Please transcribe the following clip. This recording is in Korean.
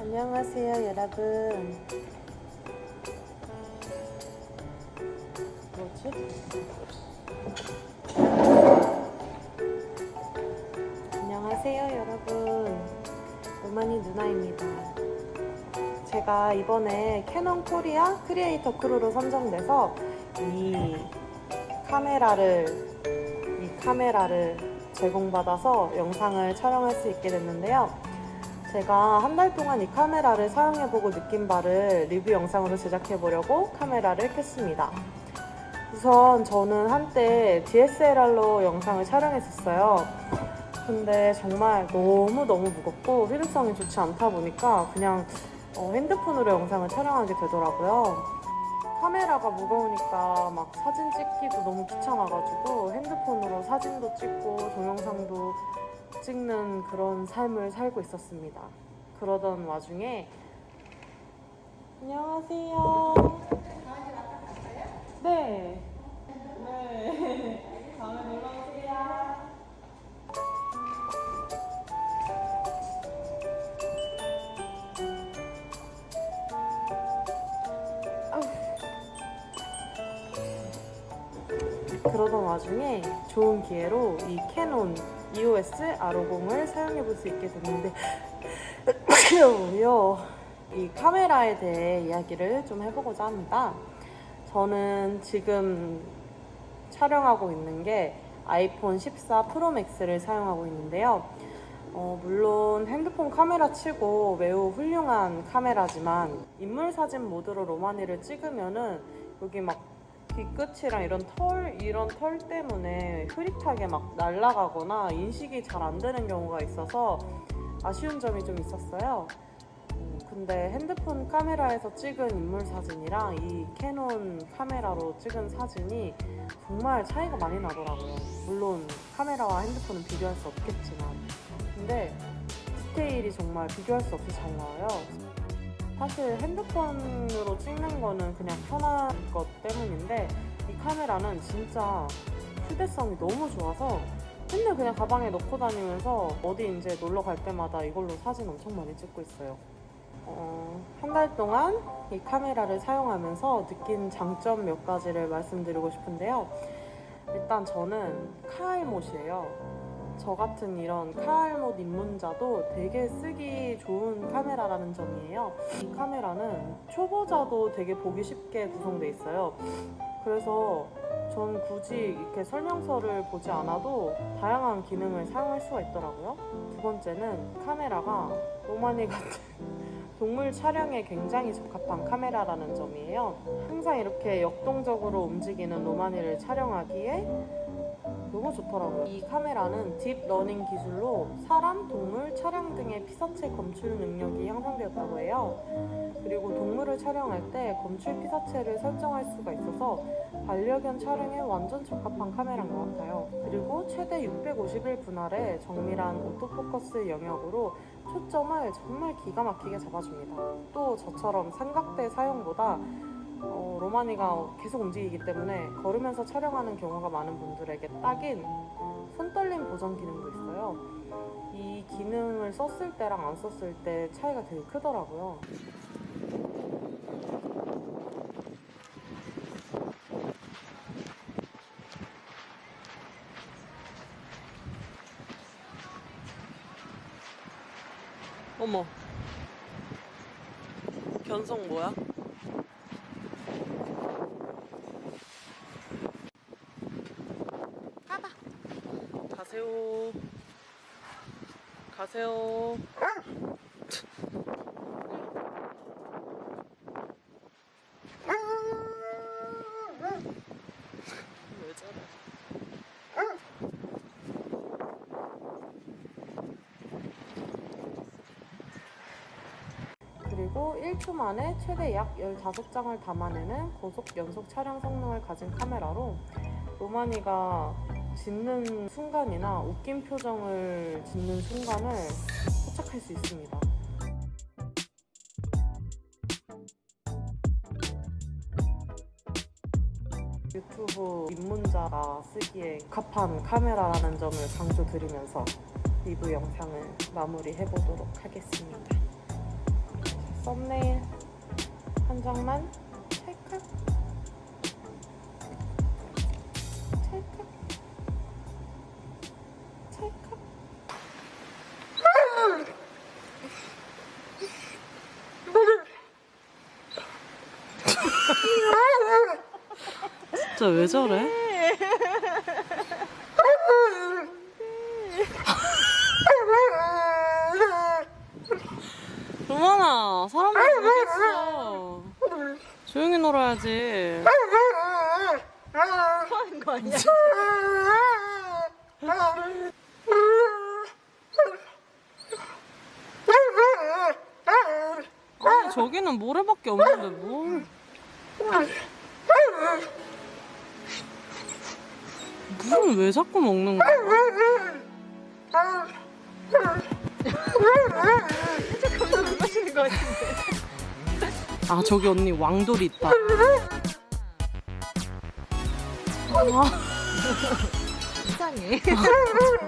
안녕하세요, 여러분. 뭐지? 안녕하세요, 여러분. 로마니 누나입니다. 제가 이번에 캐논 코리아 크리에이터 크루로 선정돼서 이 카메라를 이 카메라를 제공받아서 영상을 촬영할 수 있게 됐는데요. 제가 한 달 동안 이 카메라를 사용해보고 느낀 바를 리뷰 영상으로 제작해보려고 카메라를 켰습니다. 우선 저는 한때 DSLR로 영상을 촬영했었어요. 근데 정말 너무너무 무겁고 효율성이 좋지 않다 보니까 그냥 어, 핸드폰으로 영상을 촬영하게 되더라고요. 카메라가 무거우니까 막 사진 찍기도 너무 귀찮아가지고 핸드폰으로 사진도 찍고 동영상도 찍는 그런 삶을 살고 있었습니다. 그러던 와중에 안녕하세요. 네. 네. 다음에 놀러 오세요. 그러던 와중에 좋은 기회로 이 캐논 EOS R50을 사용해 볼 수 있게 됐는데 요, 이 카메라에 대해 이야기를 좀 해보고자 합니다. 저는 지금 촬영하고 있는 게 아이폰 14 프로 맥스를 사용하고 있는데요. 어, 물론 핸드폰 카메라 치고 매우 훌륭한 카메라지만 인물 사진 모드로 로마니를 찍으면은 여기 막 뒤끝이랑 이런 털 이런 털 때문에 흐릿하게 막 날아가거나 인식이 잘 안 되는 경우가 있어서 아쉬운 점이 좀 있었어요. 음, 근데 핸드폰 카메라에서 찍은 인물 사진이랑 이 캐논 카메라로 찍은 사진이 정말 차이가 많이 나더라고요. 물론 카메라와 핸드폰은 비교할 수 없겠지만. 근데 디테일이 정말 비교할 수 없이 잘 나와요. 사실 핸드폰으로 찍는 거는 그냥 편한 것 때문인데 이 카메라는 진짜 휴대성이 너무 좋아서 맨날 그냥 가방에 넣고 다니면서 어디 이제 놀러 갈 때마다 이걸로 사진 엄청 많이 찍고 있어요. 어, 한 달 동안 이 카메라를 사용하면서 느낀 장점 몇 가지를 말씀드리고 싶은데요. 일단 저는 카알못이에요. 저 같은 이런 카알못 입문자도 되게 쓰기 좋은 카메라라는 점이에요. 이 카메라는 초보자도 되게 보기 쉽게 구성돼 있어요. 그래서 전 굳이 이렇게 설명서를 보지 않아도 다양한 기능을 사용할 수가 있더라고요. 두 번째는 카메라가 로마니 같은 동물 촬영에 굉장히 적합한 카메라라는 점이에요. 항상 이렇게 역동적으로 움직이는 로마니를 촬영하기에 너무 좋더라고요. 이 카메라는 딥 러닝 기술로 사람, 동물, 차량 등의 피사체 검출 능력이 향상되었다고 해요. 그리고 동물을 촬영할 때 검출 피사체를 설정할 수가 있어서 반려견 촬영에 완전 적합한 카메라인 것 같아요. 그리고 최대 651 분할의 정밀한 오토포커스 영역으로 초점을 정말 기가 막히게 잡아줍니다. 또 저처럼 삼각대 사용보다 어, 로마니가 계속 움직이기 때문에 걸으면서 촬영하는 경우가 많은 분들에게 딱인 손떨림 보정 기능도 있어요. 이 기능을 썼을 때랑 안 썼을 때 차이가 되게 크더라고요. 어머. 견성 뭐야? 가봐. 가세요. 가세요. 그리고 1초 만에 최대 약 15장을 담아내는 고속 연속 촬영 성능을 가진 카메라로 로마니가 짓는 순간이나 웃긴 표정을 짓는 순간을 포착할 수 있습니다. 유튜브 입문자가 쓰기에 적합한 카메라라는 점을 강조드리면서 리뷰 영상을 마무리해보도록 하겠습니다. 썸네일 한 장만 찰칵 진짜 왜 저래? 루마나 사람들 모르겠어 조용히 놀아야지 하는 거 아니야? 아니 저기는 모래밖에 없는데 뭘 물은 왜 자꾸 먹는 거야? 거 같은데. 아 저기 언니 왕돌이 있다 아, 이상해.